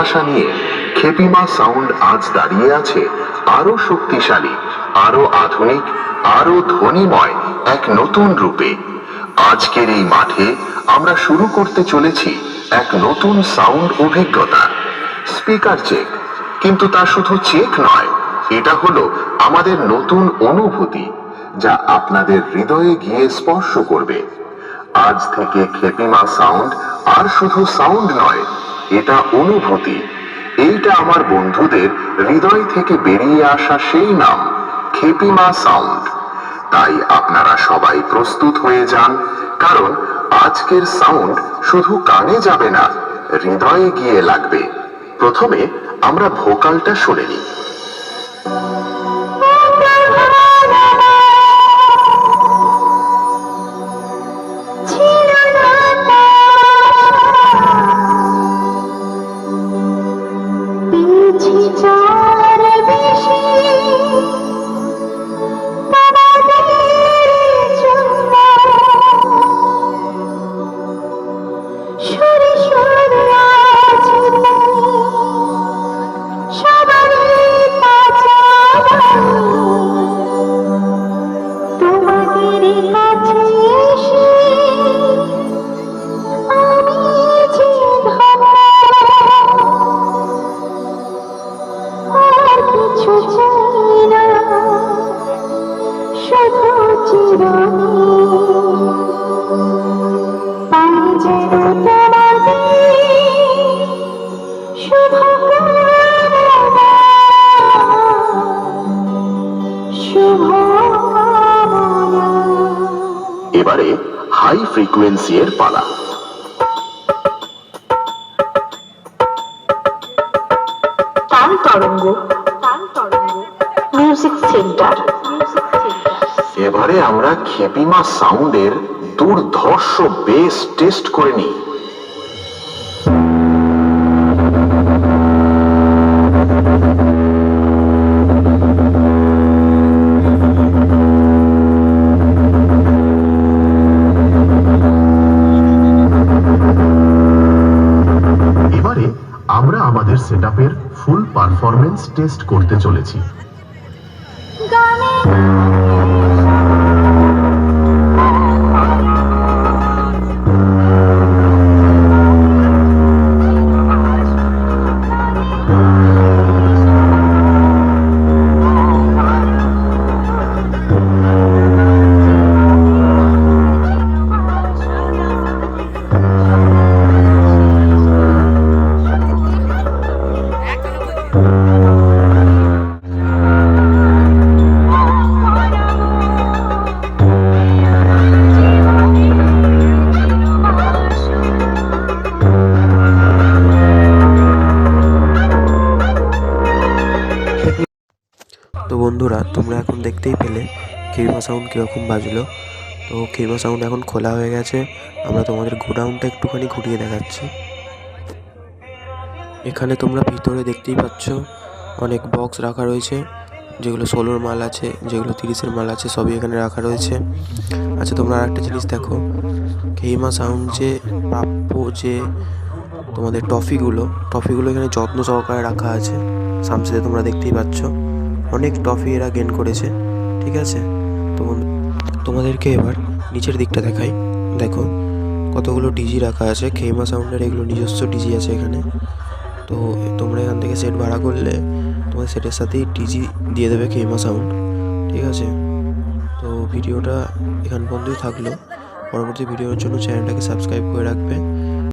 ভালোবাসা নিয়ে খেপিমা সাউন্ড আজ দাঁড়িয়ে আছে আরও শক্তিশালী আরও আধুনিক আরও ধ্বনিময় এক নতুন রূপে। আজকের এই মাঠে আমরা শুরু করতে চলেছি এক নতুন সাউন্ড অভিজ্ঞতা। স্পিকার চেক কিন্তু তা শুধু চেক নয়, এটা হলো আমাদের নতুন অনুভূতি, যা আপনাদের হৃদয়ে গিয়ে স্পর্শ করবে। আজ থেকে খেপিমা সাউন্ড আর শুধু সাউন্ড নয় এটা অনুভূতি। এইটা আমার বন্ধুদের হৃদয় থেকে বেরিয়ে আসা সেই নাম, খেপিমা সাউন্ড। তাই আপনারা সবাই প্রস্তুত হয়ে যান, কারণ আজকের সাউন্ড শুধু কানে যাবে না, হৃদয়ে গিয়ে লাগবে। প্রথমে আমরা ভোকালটা শুনে নিই। এবারে হাই ফ্রিকোয়েন্সি এর পালা। তাল তরঙ্গ। তাল তরঙ্গ মিউজিক সেন্টার এবারে আমরা খেপিমা সাউন্ডের দুর্ধর্ষ বেস টেস্ট করে নিই। আমরা আমাদের সেটআপের ফুল পারফরমেন্স টেস্ট করতে চলেছি। বন্ধুরা, তোমরা এখন দেখতেই পেলে কেইমা সাউন্ড কীরকম বাজলো। তো কেইমা সাউন্ড এখন খোলা হয়ে গেছে, আমরা তোমাদের গোডাউনটা একটুখানি ঘুরিয়ে দেখাচ্ছি। এখানে তোমরা ভিতরে দেখতেই পাচ্ছ, অনেক বক্স রাখা রয়েছে, যেগুলো ষোলোর মাল আছে, যেগুলো তিরিশের মাল আছে, সবই এখানে রাখা রয়েছে। আচ্ছা তোমরা আরেকটা জিনিস দেখো কেইমা সাউন্ড যে প্রাপ্য যে তোমাদের টফিগুলো টফিগুলো এখানে যত্ন সহকারে রাখা আছে, সামসিতে তোমরা দেখতেই পাচ্ছ। অনেক টফি এরা গেন করেছে, ঠিক আছে? তো তোমাদেরকে এবার নিচের দিকটা দেখাই। দেখো, কতগুলো ডিজি রাখা আছে খেমা সাউন্ডের এগুলো নিজস্ব ডিজি আছে এখানে। তো তোমরা এখান থেকে সেট ভাড়া করলে তোমার সেটের সাথেই ডিজি দিয়ে দেবে খেমা সাউন্ড, ঠিক আছে? তো ভিডিওটা এখান পর্যন্তই থাকল। পরবর্তী ভিডিওর জন্য চ্যানেলটাকে সাবস্ক্রাইব করে রাখবে।